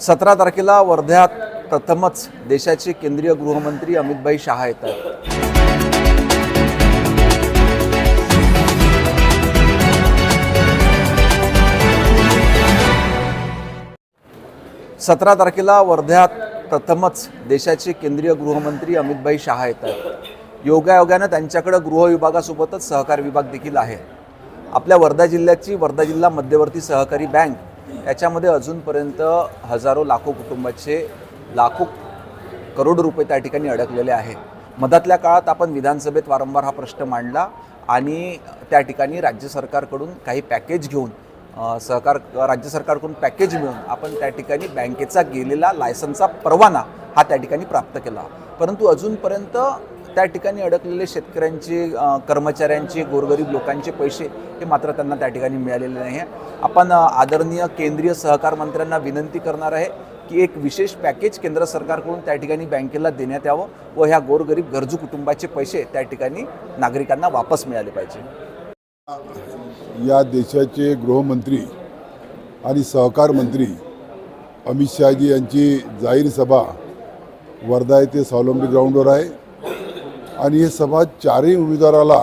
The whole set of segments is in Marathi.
सतरा तारखेला वर्ध्यात प्रथमच देशाचे केंद्रीय गृहमंत्री अमितभाई शहा येत आहेत सतरा तारखेला वर्ध्यात प्रथमच देशाचे केंद्रीय गृहमंत्री अमितभाई शहा येत आहेत योगायोगानं त्यांच्याकडं गृह विभागासोबतच सहकार विभाग देखील आहे. आपल्या वर्धा जिल्ह्याची वर्धा जिल्हा मध्यवर्ती सहकारी बँक याच्यामध्ये अजूनपर्यंत हजारो लाखो कुटुंबाचे लाखो करोड रुपये त्या ठिकाणी अडकलेले आहे. मधातल्या काळात आपण विधानसभेत वारंवार हा प्रश्न मांडला आणि त्या ठिकाणी राज्य सरकारकडून काही पॅकेज घेऊन सहकार राज्य सरकारकडून पॅकेज मिळून आपण त्या ठिकाणी बँकेचा गेलेला लायसनचा परवाना हा त्या ठिकाणी प्राप्त केला. परंतु अजूनपर्यंत त्या ठिकाणी अडकलेले शेतकऱ्यांचे कर्मचाऱ्यांची कर्मचाऱ्यांचे गोरगरीब लोकांचे पैसे हे मात्र त्यांना त्या ठिकाणी मिळालेले नाही आहे आपण आदरणीय केंद्रीय सहकार मंत्र्यांना विनंती करणार आहे की एक विशेष पॅकेज केंद्र सरकारकडून त्या ठिकाणी बँकेला देण्यात यावं व ह्या गोरगरीब गरजू कुटुंबाचे पैसे त्या ठिकाणी नागरिकांना वापस मिळाले पाहिजे. या देशाचे गृहमंत्री आणि सहकार मंत्री अमित शहाजी यांची जाहीर सभा वर्धा येथे स्वावलंबी ग्राउंडवर आहे. आणि ही सभा चारही उमेदवाराला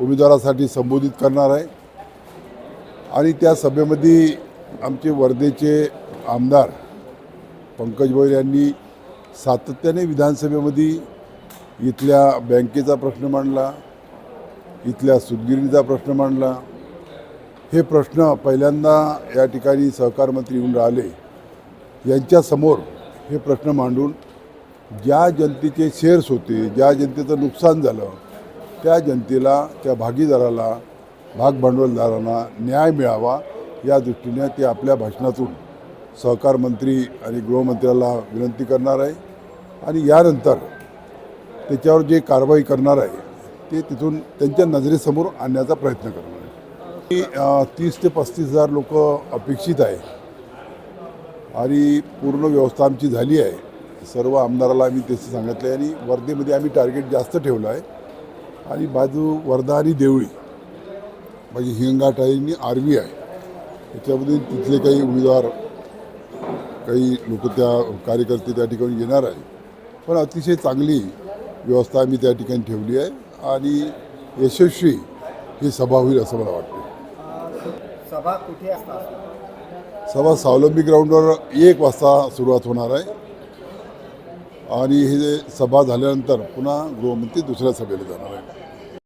उमेदवारासाठी संबोधित करणार आहे. आणि त्या सभेमध्ये आमचे वर्धेचे आमदार पंकज भोयर यांनी सातत्याने विधानसभेमध्ये इथल्या बँकेचा प्रश्न मांडला इथल्या सुदगिरणीचा प्रश्न मांडला. हे प्रश्न पहिल्यांदा या ठिकाणी सहकार मंत्री येऊन राहिले. यांच्यासमोर हे प्रश्न मांडून ज्या जनतेचे शेअर्स होते ज्या जनतेचं नुकसान झालं त्या जनतेला त्या भागीदाराला भाग भांडवलदारांना न्याय मिळावा या दृष्टीने ते आपल्या भाषणातून सहकार मंत्री आणि गृहमंत्र्याला विनंती करणार आहे. आणि यानंतर त्याच्यावर जे कारवाई करणार आहे ते तिथून त्यांच्या नजरेसमोर आणण्याचा प्रयत्न करणार आहे. की, तीस ते पस्तीस हजार लोक अपेक्षित आहे. आणि पूर्ण व्यवस्था आमची झाली आहे. सर्व आमदाराला आम्ही तसं सांगितलं आहे आणि वर्धेमध्ये आम्ही टार्गेट जास्त ठेवलं आहे. आणि बाजू वर्धा आणि देवळी म्हणजे हिंगाट आहे आणि आरवी आहे. त्याच्यामध्ये तिथले काही उमेदवार काही लोक त्या कार्यकर्ते त्या ठिकाणी येणार आहे पण अतिशय चांगली व्यवस्था आम्ही त्या ठिकाणी ठेवली आहे आणि यशस्वी ही सभा होईल असं मला वाटतं सभा कुठे सभा स्वावलंबी ग्राउंडवर एक वाजता सुरुवात होणार आहे. आणि हे सभा झाल्यानंतर पुन्हा गृहमंत्री दुसऱ्या सभेला जाणार आहे